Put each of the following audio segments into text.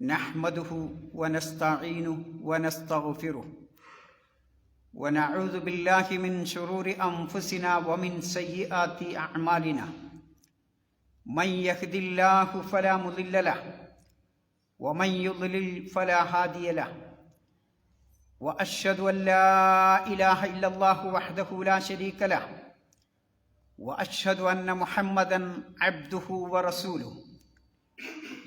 نحمده ونستعينه ونستغفره. ونعوذ بالله من شرور أنفسنا ومن سيئات أعمالنا. من يهد الله فلا مضل له ومن يضلل فلا هادي له. وأشهد أن لا إله إلا الله وحده لا شريك له وأشهد أن محمدا عبده ورسوله.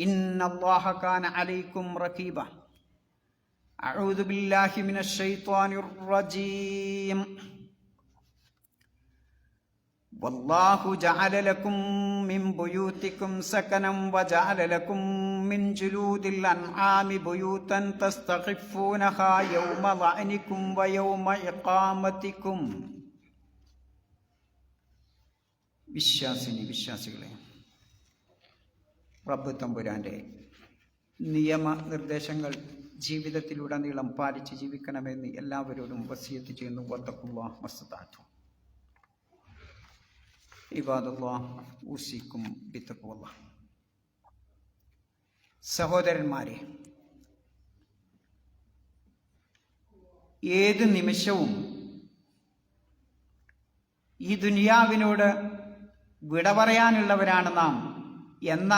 إن الله كان عليكم رقيبا أعوذ بالله من الشيطان الرجيم والله جعل لكم من بيوتكم سكنا وجعل لكم من جلود الأنعام بيوتا تستخفونها يوم ظعنكم ويوم إقامتكم بالشاسني بالشاسق لهم റബ്ബ് തമ്പുരാന്റെ നിയമനിർദ്ദേശങ്ങൾ ജീവിതത്തിലുടനീളം പാലിച്ച് ജീവിക്കണമെന്ന് എല്ലാവരോടും വസിയത്ത് ചെയ്യുന്നു. വത്തക്കുള്ള മസ്താറ്റു ഇബാദുള്ള ഊസിക്കും ബിത്തക്കുള്ള സഹോദരന്മാരെ ഏത് നിമിഷവും ഈ ദുനിയാവിനോട് വിട പറയാനുള്ളവരാണ് നാം എന്ന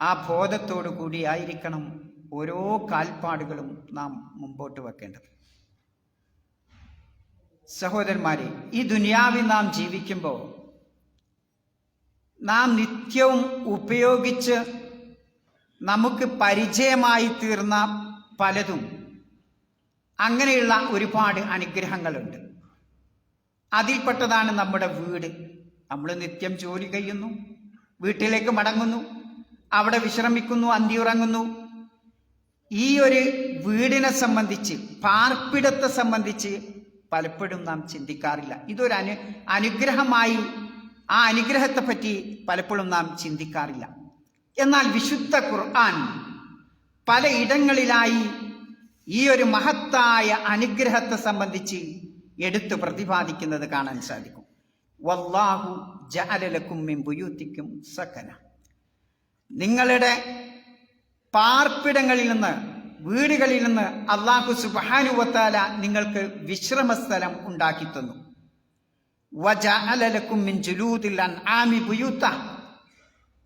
ആ ബോധത്തോടു കൂടിയായിരിക്കണം ഓരോ കാൽപ്പാടുകളും നാം മുമ്പോട്ട് വെക്കേണ്ടത്. സഹോദരന്മാരെ ഈ ദുനിയാവിൽ നാം ജീവിക്കുമ്പോൾ നാം നിത്യവും ഉപയോഗിച്ച് നമുക്ക് പരിചയമായി തീർന്ന പലതും അങ്ങനെയുള്ള ഒരുപാട് അനുഗ്രഹങ്ങളുണ്ട്. അതിൽപ്പെട്ടതാണ് നമ്മുടെ വീട്. നമ്മൾ നിത്യം ജോലി കഴിയുന്നു വീട്ടിലേക്ക് മടങ്ങുന്നു അവിടെ വിശ്രമിക്കുന്നു അന്തിയുറങ്ങുന്നു. ഈ ഒരു വീടിനെ സംബന്ധിച്ച് പാർപ്പിടത്തെ സംബന്ധിച്ച് പലപ്പോഴും നാം ചിന്തിക്കാറില്ല. ഇതൊരു അനു അനുഗ്രഹമായി ആ അനുഗ്രഹത്തെ പറ്റി പലപ്പോഴും നാം ചിന്തിക്കാറില്ല. എന്നാൽ വിശുദ്ധ ഖുർആൻ പലയിടങ്ങളിലായി ഈ ഒരു മഹത്തായ അനുഗ്രഹത്തെ സംബന്ധിച്ച് എടുത്തു പ്രതിപാദിക്കുന്നത് കാണാൻ സാധിക്കും. വല്ലാഹു ജഅലലക്കും മിൻ ബുയൂത്തിക്കും സക്കന നിങ്ങളുടെ പാർപ്പിടങ്ങളിൽ നിന്ന് വീടുകളിൽ നിന്ന് അള്ളാഹു സുബാനുവത്താല നിങ്ങൾക്ക് വിശ്രമസ്ഥലം ഉണ്ടാക്കി തന്നു.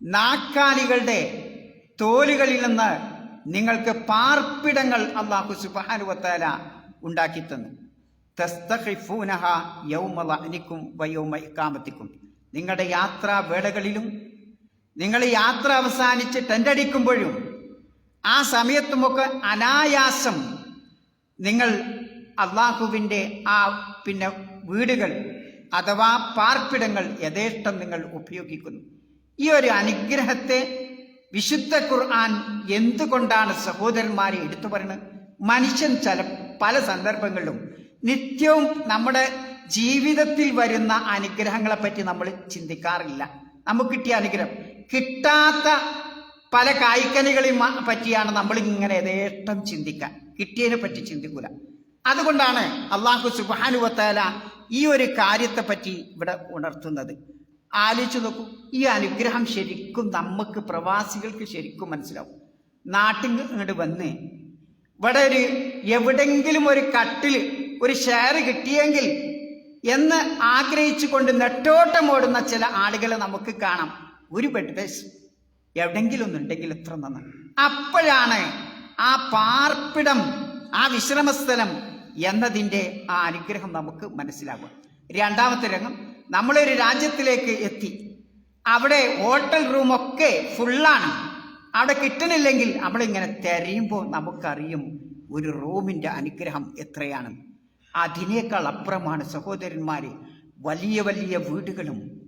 നാക്കാലികളുടെ തോലുകളിൽ നിന്ന് നിങ്ങൾക്ക് പാർപ്പിടങ്ങൾ അള്ളാഹു സുബാനുവത്താല ഉണ്ടാക്കി തന്നു. തസ്തഖിഫൂനഹ യൗമ ലഅനിക്കും വയൗമ ഇക്കാമത്തിക്കും നിങ്ങളുടെ യാത്രാ വേളകളിലും നിങ്ങൾ യാത്ര അവസാനിച്ച് ടെന്റടിക്കുമ്പോഴും ആ സമയത്തുമൊക്കെ അനായാസം നിങ്ങൾ അള്ളാഹുവിന്റെ ആ പിന്നെ വീടുകൾ അഥവാ പാർപ്പിടങ്ങൾ യഥേഷ്ടം നിങ്ങൾ ഉപയോഗിക്കുന്നു. ഈ ഒരു അനുഗ്രഹത്തെ വിശുദ്ധ ഖുർആൻ എന്തുകൊണ്ടാണ് സഹോദരന്മാരെ എടുത്തു പറയുന്നത് മനുഷ്യൻ ചില പല സന്ദർഭങ്ങളിലും നിത്യവും നമ്മുടെ ജീവിതത്തിൽ വരുന്ന അനുഗ്രഹങ്ങളെ പറ്റി നമ്മൾ ചിന്തിക്കാറില്ല. നമുക്ക് കിട്ടിയ അനുഗ്രഹം കിട്ടാത്ത പല കായ്ക്കനികളെയും പറ്റിയാണ് നമ്മൾ ഇങ്ങനെ യഥേഷ്ടം ചിന്തിക്കാൻ. കിട്ടിയതിനെ പറ്റി ചിന്തിക്കൂല. അതുകൊണ്ടാണ് അള്ളാഹു സുബാനുവത്താല ഈ ഒരു കാര്യത്തെ പറ്റി ഇവിടെ ഉണർത്തുന്നത്. ആലോചിച്ച് നോക്കൂ ഈ അനുഗ്രഹം ശരിക്കും നമുക്ക് പ്രവാസികൾക്ക് ശരിക്കും മനസ്സിലാവും. നാട്ടിൽ ഇങ്ങോട്ട് വന്ന് ഇവിടെ ഒരു എവിടെങ്കിലും ഒരു കട്ടിൽ ഒരു ഷെയർ കിട്ടിയെങ്കിൽ എന്ന് ആഗ്രഹിച്ചുകൊണ്ട് നെട്ടോട്ടം ഓടുന്ന ചില ആളുകളെ നമുക്ക് കാണാം. ഒരു ബെഡ് ബേസ് എവിടെങ്കിലും ഒന്നുണ്ടെങ്കിൽ എത്ര നന്ന്. അപ്പോഴാണ് ആ പാർപ്പിടം ആ വിശ്രമസ്ഥലം എന്നതിന്റെ ആ അനുഗ്രഹം നമുക്ക് മനസ്സിലാകും രണ്ടാമത്തെ രംഗം നമ്മളൊരു രാജ്യത്തിലേക്ക് എത്തി. അവിടെ ഹോട്ടൽ റൂമൊക്കെ ഫുള്ളാണ്. അവിടെ കിട്ടണില്ലെങ്കിൽ നമ്മളിങ്ങനെ തിരയുമ്പോൾ നമുക്കറിയും ഒരു റൂമിന്റെ അനുഗ്രഹം എത്രയാണ്. അതിനേക്കാൾ അപ്പുറമാണ് സഹോദരന്മാരെ വലിയ വലിയ വീടുകളും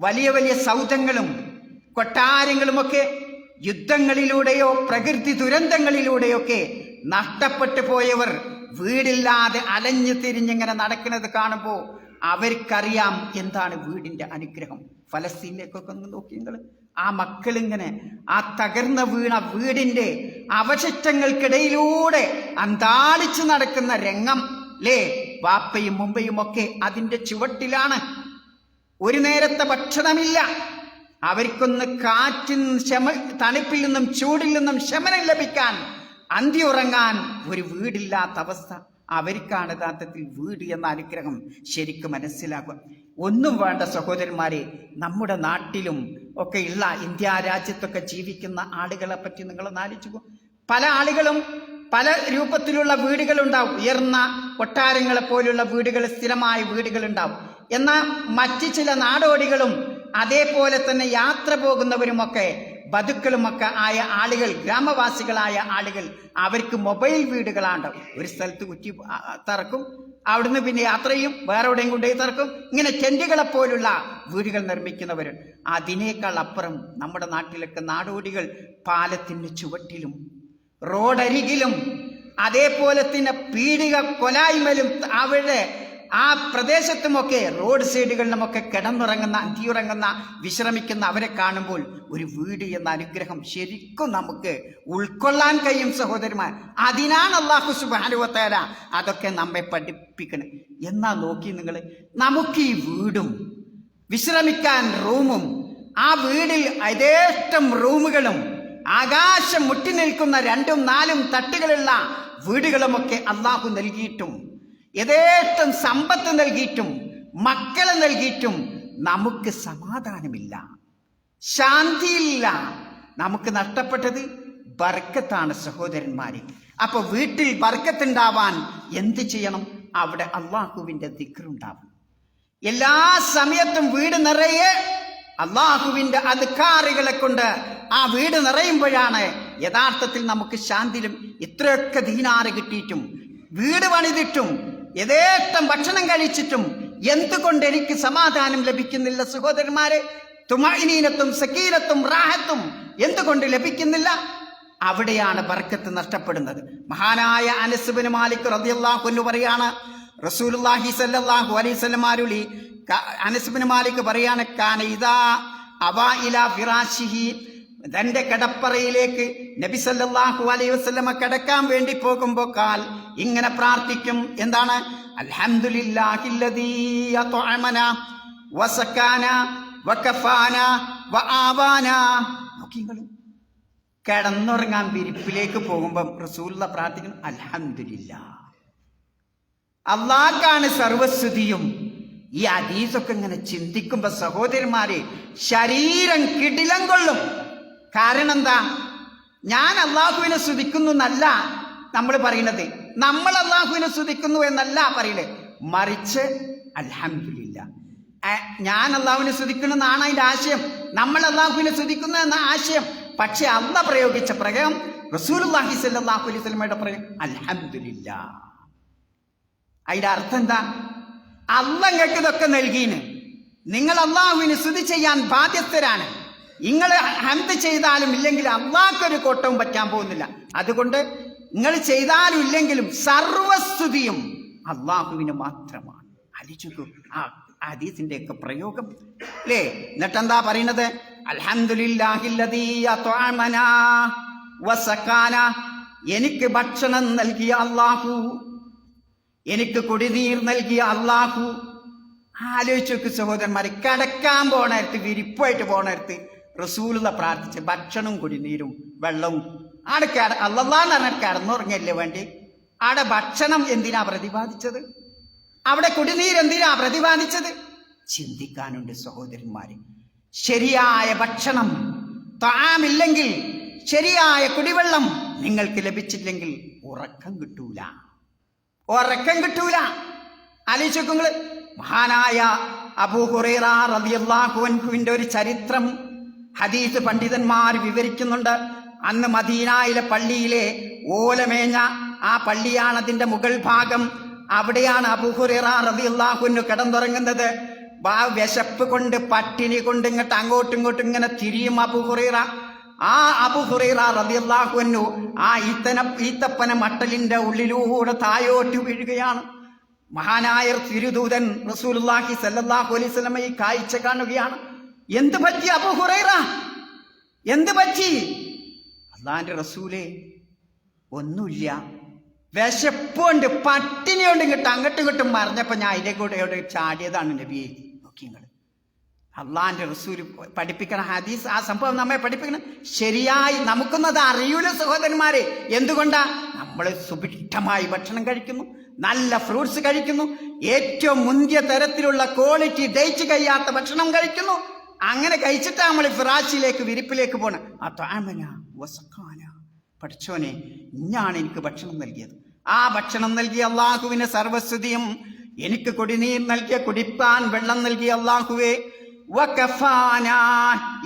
വലിയ വലിയ സൗധങ്ങളും കൊട്ടാരങ്ങളുമൊക്കെ യുദ്ധങ്ങളിലൂടെയോ പ്രകൃതി ദുരന്തങ്ങളിലൂടെയൊക്കെ നഷ്ടപ്പെട്ടു പോയവർ വീടില്ലാതെ അലഞ്ഞു തിരിഞ്ഞിങ്ങനെ നടക്കുന്നത് കാണുമ്പോൾ അവർക്കറിയാം എന്താണ് വീടിന്റെ അനുഗ്രഹം. ഫലസ്തീനിലേക്കൊക്കെ ഒന്ന് നോക്കി നിങ്ങൾ ആ മക്കളിങ്ങനെ ആ തകർന്ന വീണ വീടിന്റെ അവശിഷ്ടങ്ങൾക്കിടയിലൂടെ അന്താളിച്ചു നടക്കുന്ന രംഗം ലേ വാപ്പയും മുമ്പയും ഒക്കെ അതിന്റെ ചുവട്ടിലാണ് ഒരു നേരത്തെ ഭക്ഷണമില്ല. അവർക്കൊന്ന് കാറ്റിൽ ശമ തണുപ്പിൽ നിന്നും ചൂടിൽ നിന്നും ശമനം ലഭിക്കാൻ അന്തി ഉറങ്ങാൻ ഒരു വീടില്ലാത്ത അവസ്ഥ. അവർക്കാണ് യഥാർത്ഥത്തിൽ വീട് എന്ന അനുഗ്രഹം ശരിക്കും മനസ്സിലാക്കുക. ഒന്നും വേണ്ട സഹോദരന്മാരെ നമ്മുടെ നാട്ടിലും ഒക്കെയുള്ള ഇന്ത്യ രാജ്യത്തൊക്കെ ജീവിക്കുന്ന ആളുകളെ പറ്റി നിങ്ങൾ ആലോചിച്ചു പല ആളുകളും പല രൂപത്തിലുള്ള വീടുകളുണ്ടാവും. ഉയർന്ന കൊട്ടാരങ്ങളെ പോലുള്ള വീടുകൾ സ്ഥിരമായ വീടുകൾ ഉണ്ടാവും എന്നാൽ മറ്റ് ചില നാടോടികളും അതേപോലെ തന്നെ യാത്ര പോകുന്നവരുമൊക്കെ ബതുക്കളുമൊക്കെ ആയ ആളുകൾ ഗ്രാമവാസികളായ ആളുകൾ അവർക്ക് മൊബൈൽ വീടുകളാണ്. ഒരു സ്ഥലത്ത് കുറ്റി തറക്കും അവിടുന്ന് പിന്നെ യാത്ര ചെയ്യും വേറെ എവിടെയും കൊണ്ടുപോയി തറക്കും. ഇങ്ങനെ ചെണ്ടികളെ പോലുള്ള വീടുകൾ നിർമ്മിക്കുന്നവരുണ്ട് അതിനേക്കാൾ അപ്പുറം നമ്മുടെ നാട്ടിലൊക്കെ നാടോടികൾ പാലത്തിന്റെ ചുവട്ടിലും റോഡരികിലും അതേപോലെ തന്നെ പീടിക കൊലായ്മലും അവരുടെ ആ പ്രദേശത്തുമൊക്കെ റോഡ് സൈഡുകളിലുമൊക്കെ കിടന്നുറങ്ങുന്ന അന്തിയുറങ്ങുന്ന വിശ്രമിക്കുന്ന അവരെ കാണുമ്പോൾ ഒരു വീട് എന്ന അനുഗ്രഹം ശരിക്കും നമുക്ക് ഉൾക്കൊള്ളാൻ കഴിയും സഹോദരന്മാർ അതിനാണ് അള്ളാഹു സുബാനുവത്തേര അതൊക്കെ നമ്മെ പഠിപ്പിക്കണം. എന്നാ നോക്കി നിങ്ങൾ നമുക്ക് ഈ വീടും വിശ്രമിക്കാൻ റൂമും ആ വീടിൽ യഥേഷ്ടം റൂമുകളും ആകാശം മുട്ടി നിൽക്കുന്ന രണ്ടും നാലും തട്ടുകളുള്ള വീടുകളുമൊക്കെ അള്ളാഹു നൽകിയിട്ടും യഥേഷ്ടം സമ്പത്ത് നൽകിയിട്ടും മക്കളെ നൽകിയിട്ടും നമുക്ക് സമാധാനമില്ല. ശാന്തിയില്ല. നമുക്ക് നഷ്ടപ്പെട്ടത് ബർക്കത്താണ് സഹോദരന്മാരെ. അപ്പൊ വീട്ടിൽ ബർക്കത്തുണ്ടാവാൻ എന്ത് ചെയ്യണം? അവിടെ അള്ളാഹുവിന്റെ ദിക്റുണ്ടാവും. എല്ലാ സമയത്തും വീട് നിറയെ അള്ളാഹുവിന്റെ അധികാരികളെ കൊണ്ട് ആ വീട് നിറയുമ്പോഴാണ് യഥാർത്ഥത്തിൽ നമുക്ക് ശാന്തിയിലും ഇത്രയൊക്കെ ദീനാറ് കിട്ടിയിട്ടും വീട് പണിതിട്ടും യഥേഷ്ടം ഭക്ഷണം കഴിച്ചിട്ടും എന്തുകൊണ്ട് എനിക്ക് സമാധാനം ലഭിക്കുന്നില്ല സഹോദരന്മാരെ? തുമാനീനത്തും സക്കീനത്തും റാഹത്തും എന്തുകൊണ്ട് ലഭിക്കുന്നില്ല? അവിടെയാണ് ബർക്കത്ത് നഷ്ടപ്പെടുന്നത്. മഹാനായ അനസുബിന് മാലിക് റളിയല്ലാഹു അൻഹു പറയാണ് റസൂലുല്ലാഹി സല്ലാഹു ആരുളി അനസുബിന് മാലിക് പറയാണ് കാന ഇതാ അവ ഇലാ ഫിറാശിഹി തന്റെ കടപ്പറയിലേക്ക് നബി സല്ലല്ലാഹു അലൈഹി വസല്ലമ കിടക്കാൻ വേണ്ടി പോകുമ്പോ കാൽ ഇങ്ങനെ പ്രാർത്ഥിക്കും. എന്താണ്? കിടന്നുറങ്ങാൻ വിരിപ്പിലേക്ക് പോകുമ്പോൾ റസൂലുള്ള പ്രാർത്ഥിക്കും അലഹമില്ല അള്ളാഹ്ക്കാണ് സർവസ്തുതിയും. ഈ അതീസൊക്കെ ഇങ്ങനെ ചിന്തിക്കുമ്പോ സഹോദരന്മാരെ ശരീരം കിടിലം കൊള്ളും. കാരണം എന്താ? ഞാൻ അള്ളാഹുവിനെ സ്തുതിക്കുന്നു എന്നല്ല നമ്മൾ പറയുന്നത്. നമ്മൾ അള്ളാഹുവിനെ സ്തുതിക്കുന്നു എന്നല്ല പറയുന്നത് മറിച്ച് അലഹമില്ല ഞാൻ അള്ളാഹുവിനെ സ്തുതിക്കുന്നു എന്നാണ് അതിന്റെ ആശയം. നമ്മൾ അള്ളാഹുവിനെ സ്തുതിക്കുന്നു എന്ന ആശയം. പക്ഷെ അന്ന് പ്രയോഗിച്ച പ്രകാരം റസൂൽ അള്ളാഹി സല്ലാഹു അലൈഹി സ്വലമയുടെ പ്രയോഗം അലഹമില്ല അതിന്റെ അർത്ഥം എന്താ? അല്ല നിങ്ങൾക്ക് ഇതൊക്കെ നിങ്ങൾ അള്ളാഹുവിന് സ്തുതി ചെയ്യാൻ ബാധ്യസ്ഥരാണ്. നിങ്ങൾ ഹന്ത് ചെയ്താലും ഇല്ലെങ്കിൽ അള്ളാഹ്ക്കൊരു കോട്ടവും പറ്റാൻ പോകുന്നില്ല. അതുകൊണ്ട് നിങ്ങൾ ചെയ്താലും ഇല്ലെങ്കിലും സർവസ്തുതിയും അള്ളാഹുവിന് മാത്രമാണ്. അലിച്ചു ആ ഹദീസിന്റെ ഒക്കെ പ്രയോഗം. അല്ലേ എന്നിട്ടെന്താ പറയുന്നത്? എനിക്ക് ഭക്ഷണം നൽകിയ അള്ളാഹു. എനിക്ക് കുടിനീർ നൽകിയ അള്ളാഹു. ആലോചിച്ചു സഹോദരന്മാരെ കിടക്കാൻ പോണേരത്ത് വിരിപ്പായിട്ട് പോണേരത്ത് റസൂലുള്ള പ്രാർത്ഥിച്ച് ഭക്ഷണവും കുടിനീരും വെള്ളവും. ആടെ കിട അള്ളാന്ന് പറഞ്ഞാൽ കിടന്നുറങ്ങല്ലേ വേണ്ടി? ആടെ ഭക്ഷണം എന്തിനാ പ്രതിപാദിച്ചത്? അവിടെ കുടിനീര് എന്തിനാ പ്രതിപാദിച്ചത്? ചിന്തിക്കാനുണ്ട് സഹോദരന്മാരെ. ശരിയായ ഭക്ഷണം താമില്ലെങ്കിൽ ശരിയായ കുടിവെള്ളം നിങ്ങൾക്ക് ലഭിച്ചില്ലെങ്കിൽ ഉറക്കം കിട്ടൂല. ഉറക്കം കിട്ടൂല. ആലോചിക്കുങ്ങൾ മഹാനായ അബൂ ഹുറൈറ റളിയല്ലാഹു അൻഹുവിന്റെ ഒരു ചരിത്രം ഹദീസ് പണ്ഡിതന്മാർ വിവരിക്കുന്നുണ്ട്. അന്ന് മദീനായിലെ പള്ളിയിലെ ഓലമേഞ്ഞ ആ പള്ളിയാണ് അതിന്റെ മുകൾ ഭാഗം. അവിടെയാണ് അബുഹുറിറ റബിയുല്ലാഹുനു കിടന്നുറങ്ങുന്നത്. ആ വിശപ്പ് കൊണ്ട് പട്ടിണി കൊണ്ട് ഇങ്ങോട്ട് അങ്ങോട്ടും ഇങ്ങോട്ടും ഇങ്ങനെ തിരിയും അബുഹുറീറ ആ അബുഹുറീറ റബിയുല്ലാഹുനു ആ ഈത്തന ഈത്തപ്പന മട്ടലിന്റെ ഉള്ളിലൂടെ തായോട്ട് വീഴുകയാണ്. മഹാനായ തിരുദൂതൻ റസൂലുള്ളാഹി സല്ലാഹു അലൈഹി വസല്ലം ഈ കാഴ്ച കാണുകയാണ്. എന്ത് പറ്റി അബു ഹുറൈറ? എന്ത് പറ്റി? അള്ളാന്റെ റസൂലേ ഒന്നുമില്ല. വിശപ്പുണ്ട് പട്ടിണിയുണ്ട് ഇങ്ങോട്ട് അങ്ങോട്ടും ഇങ്ങോട്ടും മറിഞ്ഞപ്പോ ഞാൻ അതിന്റെ കൂടെ ഇവിടെ ചാടിയതാണ് നബിയെ നോക്കി നിങ്ങൾ അള്ളാന്റെ റസൂൽ പഠിപ്പിക്കണ ഹദീസ് ആ സംഭവം നമ്മെ പഠിപ്പിക്കണം ശരിയായി നമുക്കൊന്നത് അറിയൂല സഹോദരന്മാരെ. എന്തുകൊണ്ടാ? നമ്മൾ സുഭിക്ഷമായി ഭക്ഷണം കഴിക്കുന്നു നല്ല ഫ്രൂട്ട്സ് കഴിക്കുന്നു ഏറ്റവും മുന്തിയ തരത്തിലുള്ള ക്വാളിറ്റി ദയിച്ചു കഴിയാത്ത ഭക്ഷണം കഴിക്കുന്നു. അങ്ങനെ കഴിച്ചിട്ടാണ് നമ്മൾ ഫിറാച്ചിലേക്ക് വിരിപ്പിലേക്ക് പോണ. വസക്കാന പഠിച്ചോനെ ഇഞ്ഞാണ് എനിക്ക് ഭക്ഷണം നൽകിയത്. ആ ഭക്ഷണം നൽകിയ അള്ളാഹുവിന് സർവസ്തുതിയും എനിക്ക് കുടിനീർ നൽകിയ കുടിപ്പാൻ വെള്ളം നൽകിയ അള്ളാഹുവേ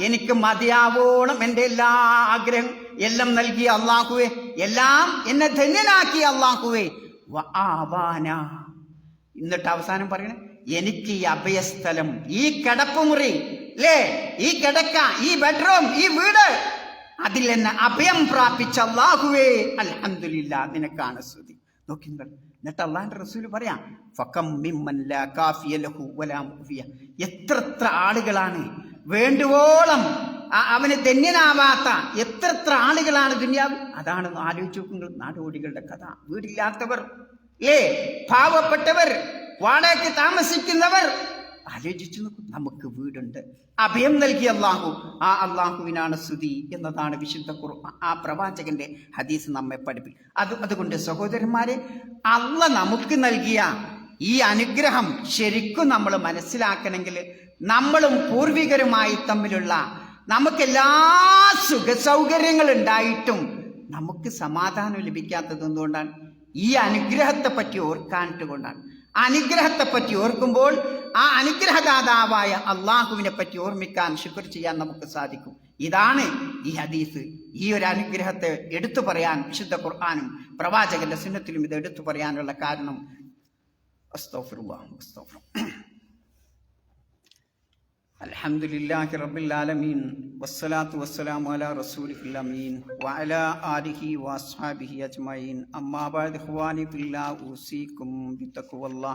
എനിക്ക് മതിയാവോണം എന്റെ എല്ലാ ആഗ്രഹം എല്ലാം നൽകിയ അള്ളാഹുവേ എല്ലാം എന്നെ ധന്യനാക്കിയ അള്ളാഹുവേ എന്നിട്ട് അവസാനം പറയണേ എനിക്ക് ഈ അഭയസ്ഥലം ഈ കിടപ്പുമുറി അല്ലേ ഈ കിടക്ക ഈ ബെഡ്റൂം ഈ വീട് അതിൽ എന്നെ അഭയം പ്രാപിച്ച അള്ളാഹുവേ അൽഹംദുലില്ലാ നിനക്കാണ് സ്തുതി. നോക്കി. എന്നിട്ട് അള്ളാഹിന്റെ റസൂൽ പറയാം ഫക്കം മിമ്മൻ ലാ കാഫിയ ലഹു വലാ. എത്രത്ര ആളുകളാണ് വേണ്ടുവോളം അവന് ധന്യനാവാത്ത എത്രത്ര ആളുകളാണ് ദുന്യാവ് അതാണ് ആലോചിച്ച് നോക്കുന്നത് നാടോടികളുടെ കഥ. വീടില്ലാത്തവർ ഏ പാവപ്പെട്ടവർ വാടകയ്ക്ക് താമസിക്കുന്നവർ. ആലോചിച്ചു നോക്കും നമുക്ക് വീടുണ്ട്. അഭയം നൽകിയ അള്ളാഹു. ആ അള്ളാഹുവിനാണ് സ്തുതി എന്നതാണ് വിശുദ്ധ കുറു ആ പ്രവാചകന്റെ ഹദീസ് നമ്മെ പഠിപ്പിക്കും. അത് അതുകൊണ്ട് സഹോദരന്മാരെ അള്ള നമുക്ക് നൽകിയ ഈ അനുഗ്രഹം ശരിക്കും നമ്മൾ മനസ്സിലാക്കണമെങ്കിൽ നമ്മളും പൂർവികരുമായി തമ്മിലുള്ള നമുക്കെല്ലാ സുഖ സൗകര്യങ്ങൾ ഉണ്ടായിട്ടും നമുക്ക് സമാധാനം ലഭിക്കാത്തത് എന്തുകൊണ്ടാണ്? ഈ അനുഗ്രഹത്തെ പറ്റി ഓർക്കാനിട്ട് കൊണ്ടാണ് അനുഗ്രഹത്തെ പറ്റി ഓർക്കുമ്പോൾ ആ അനുഗ്രഹദാതാവായ അള്ളാഹുവിനെ പറ്റി ഓർമ്മിക്കാൻ ശുക്ർ ചെയ്യാൻ നമുക്ക് സാധിക്കും. ഇതാണ് ഈ ഹദീസ്. ഈ ഒരു അനുഗ്രഹത്തെ എടുത്തു പറയാൻ വിശുദ്ധ ഖുർആാനും പ്രവാചകന്റെ സുന്നത്തിലും ഇത് എടുത്തു പറയാനുള്ള കാരണം. അസ്തഗ്ഫിറുല്ലാഹ്, അസ്തഗ്ഫിറുല്ലാഹ്. അലഹമുല്ലാഹി റബില്ലാലമീൻ വസ്സലാത്തു വസ്സലാം അല റസൂലിൽ അമീൻ. വഅല ആലിഹി വാസ്ഹാബിഹി അജ്മൈൻ അമ്മാബാദ് ഹുവാനി ബില്ലാ ഊസീക്കും ബിത്തക്കുവല്ലാ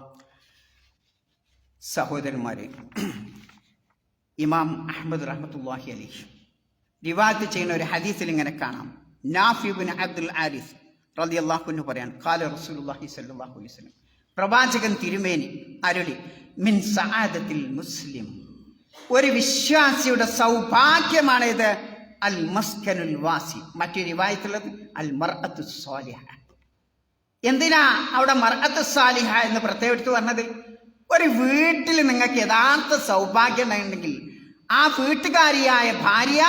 സഹോദരന്മാരെ ഇമാം അഹമ്മദ് റഹ്മത്തുല്ലാഹി അലി റിവാത്ത് ചെയ്യുന്ന ഒരു ഹദീസിൽ ഇങ്ങനെ കാണാം. നാഫിബിൻ അബ്ദുൽ ആരിഫ് റതി അള്ളാഹുവിന് പറയാൻ കാല റസൂലുല്ലാഹി സല്ലാഹു അലൈവലം പ്രവാചകൻ തിരുമേനി അരുളി മിൻ സആദത്തിൽ മുസ്ലിം. ഒരു വിശ്വാസിയുടെ സൗഭാഗ്യമാണിത് അൽ മസ്കനുൽ വാസി. മറ്റൊരു റിവായത്തുള്ളത് അൽ മർഅത്തു സ്വാലിഹ. എന്തിനാ അവിടെ മർഅത്ത് സ്വാലിഹ എന്ന് പ്രത്യേകം എടുത്തു പറഞ്ഞത്? ഒരു വീട്ടിൽ നിങ്ങൾക്ക് യഥാർത്ഥ സൗഭാഗ്യം ഉണ്ടെങ്കിൽ ആ വീട്ടുകാരിയായ ഭാര്യ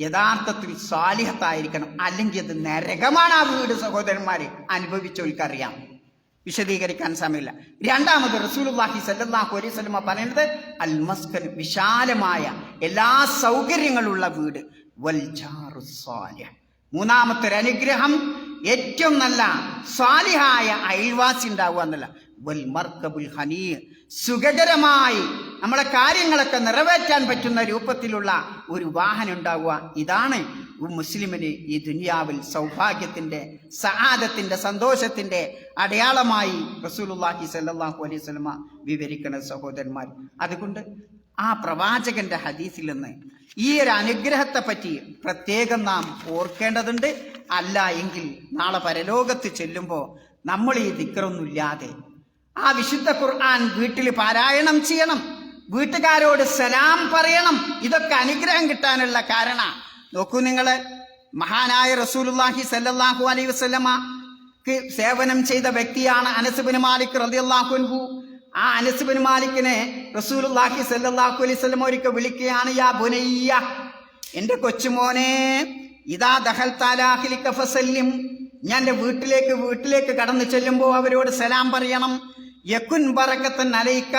യഥാർത്ഥത്തിൽ സ്വാലിഹത്തായിരിക്കണം. അല്ലെങ്കിൽ അത് നരകമാണ് ആ വീട് സഹോദരന്മാരെ. അനുഭവിച്ചവർക്കറിയാം. വിശദീകരിക്കാൻ സമയമില്ല. രണ്ടാമത് റസൂലുള്ളാഹി സല്ലാഹു അലൈഹി സ്വലമ പറയുന്നത് അൽ മസ്കൻ വിശാലമായ എല്ലാ സൗകര്യങ്ങളുള്ള വീട്. മൂന്നാമത്തെ ഒരു അനുഗ്രഹം ഏറ്റവും നല്ല സ്വാലിഹായ അയൽവാസി ഉണ്ടാവുക എന്നല്ല. സുഖകരമായി നമ്മളെ കാര്യങ്ങളൊക്കെ നിറവേറ്റാൻ പറ്റുന്ന രൂപത്തിലുള്ള ഒരു വാഹനം ഉണ്ടാവുക ഇതാണ് മുസ്ലിമിന് ഈ ദുനിയാവിൽ സൗഭാഗ്യത്തിന്റെ സഹാദത്തിന്റെ സന്തോഷത്തിന്റെ അടയാളമായി റസൂലുള്ളാഹി സല്ലാഹു അലൈഹി വസല്ലമ വിവരിക്കുന്ന സഹോദരന്മാർ. അതുകൊണ്ട് ആ പ്രവാചകന്റെ ഹദീസിൽ നിന്ന് ഈ ഒരു അനുഗ്രഹത്തെ പറ്റി പ്രത്യേകം നാം ഓർക്കേണ്ടതുണ്ട്. അല്ല എങ്കിൽ നാളെ പരലോകത്ത് ചെല്ലുമ്പോൾ നമ്മൾ ഈ ദിക്കറൊന്നുമില്ലാതെ ആ വിശുദ്ധ ഖുർആൻ വീട്ടിൽ പാരായണം ചെയ്യണം. വീട്ടുകാരോട് സലാം പറയണം. ഇതൊക്കെ അനുഗ്രഹം കിട്ടാനുള്ള കാരണ. നോക്കൂ നിങ്ങൾ മഹാനായ റസൂലുള്ളാഹി സല്ലാഹു അലൈ വസല്ലമക്ക് സേവനം ചെയ്ത വ്യക്തിയാണ് അനസുബിൻ മാലിക് റതിയല്ലാഹുൻഹു ആ അനസുബിൻ മാലിക്കിനെ റസൂലുള്ളാഹി സല്ലാഹു അലൈഹി വസല്ലമ ഒരിക്കൽ വിളിക്കുകയാണ് യാ ബുനയ്യ എന്റെ കൊച്ചുമോനെ ഇതാ ദഹൽ താലാഹിലിക്ക ഫസല്ലിം. ഞാൻ എന്റെ വീട്ടിലേക്ക് വീട്ടിലേക്ക് കടന്നു ചെല്ലുമ്പോൾ അവരോട് സലാം പറയണം. യക്കുൻ പറക്കത്തൻ അലയിക്ക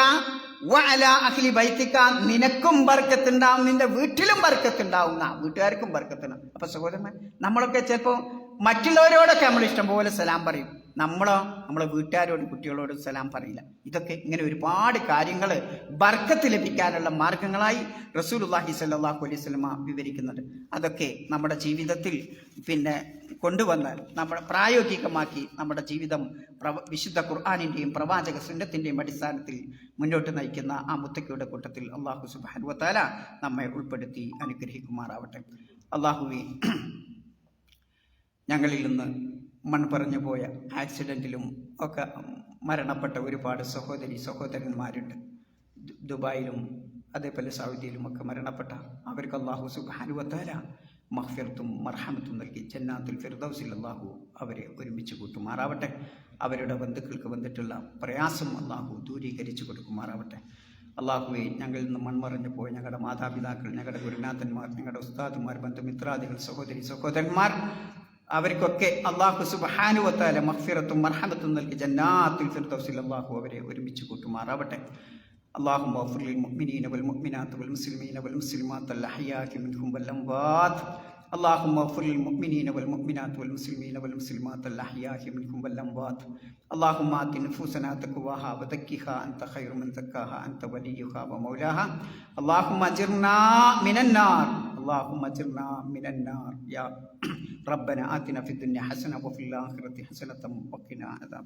നിനക്കും ബർക്കത്തുണ്ടാവും നിന്റെ വീട്ടിലും ബർക്കത്തുണ്ടാവും. വീട്ടുകാർക്കും ബർക്കത്തുണ്ടാവും. അപ്പൊ സഹോദരന്മാർ നമ്മളൊക്കെ ചിലപ്പോൾ മറ്റുള്ളവരോടൊക്കെ നമ്മൾ ഇഷ്ടംപോലെ സലാം പറയും. നമ്മളോ നമ്മളെ വീട്ടുകാരോടും കുട്ടികളോടും സലാം പറയില്ല. ഇതൊക്കെ ഇങ്ങനെ ഒരുപാട് കാര്യങ്ങൾ ബർക്കത്ത് ലഭിക്കാനുള്ള മാർഗങ്ങളായി റസൂലുള്ളാഹി സല്ലാഹു അലൈഹി വസല്ലമ വിവരിക്കുന്നുണ്ട്. അതൊക്കെ നമ്മുടെ ജീവിതത്തിൽ പിന്നെ കൊണ്ടുവന്ന് നമ്മൾ പ്രായോഗികമാക്കി നമ്മുടെ ജീവിതം വിശുദ്ധ ഖുർആാനിന്റെയും പ്രവാചക സുന്നത്തിന്റെയും അടിസ്ഥാനത്തിൽ മുന്നോട്ട് നയിക്കുന്ന ആ മുത്തക്കയുടെ കൂട്ടത്തിൽ അള്ളാഹു സുബാനുവത്താല നമ്മെ ഉൾപ്പെടുത്തി അനുഗ്രഹിക്കുമാറാവട്ടെ. അള്ളാഹുവെ ഞങ്ങളിൽ നിന്ന് മൺപറഞ്ഞു പോയ ആക്സിഡന്റിലും ഒക്കെ മരണപ്പെട്ട ഒരുപാട് സഹോദരി സഹോദരന്മാരുണ്ട്. ദുബായിലും അതേപോലെ സൗദിയിലും ഒക്കെ മരണപ്പെട്ട അവർക്ക് അള്ളാഹു സുബാനുവത്താല മഹ്ഫിർത്തും മർഹമത്തും നൽകി. ജന്നാത്തുൽ ഫിർദൗസിൽ അള്ളാഹു അവരെ ഒരുമിച്ച് കൂട്ടുമാറാവട്ടെ. അവരുടെ ബന്ധുക്കൾക്ക് വന്നിട്ടുള്ള പ്രയാസം അള്ളാഹു ദൂരീകരിച്ചു കൊടുക്കുമാറാവട്ടെ. അള്ളാഹുവെ ഞങ്ങളിൽ നിന്ന് മൺമറഞ്ഞു പോയ ഞങ്ങളുടെ മാതാപിതാക്കൾ ഞങ്ങളുടെ ഗുരുനാഥന്മാർ ഞങ്ങളുടെ ഉസ്താദുമാർ ബന്ധുമിത്രാദികൾ സഹോദരി സഹോദരന്മാർ അവർക്കൊക്കെ അള്ളാഹു സുബഹാനുവത്താല മഹ്ഫിറത്തും മർഹമത്തും നൽകി ജന്നാത്തുൽ ഫിർദൗസിൽ അള്ളാഹു അവരെ ഒരുമിച്ച് കൂട്ടുമാറാവട്ടെ اللهم اغفر للمؤمنين والمؤمنات والمسلمين والمسلمات الأحياء منهم والأموات اللهم اغفر للمؤمنين والمؤمنات والمسلمين والمسلمات الأحياء منهم والأموات اللهم آت نفوسنا تقواها وزكها أنت خير من زكاها أنت وليها ومولاها اللهم أجرنا من النار اللهم أجرنا من النار. يا ربنا آتنا في الدنيا حسنة وفي الآخرة حسنة وقنا عذاب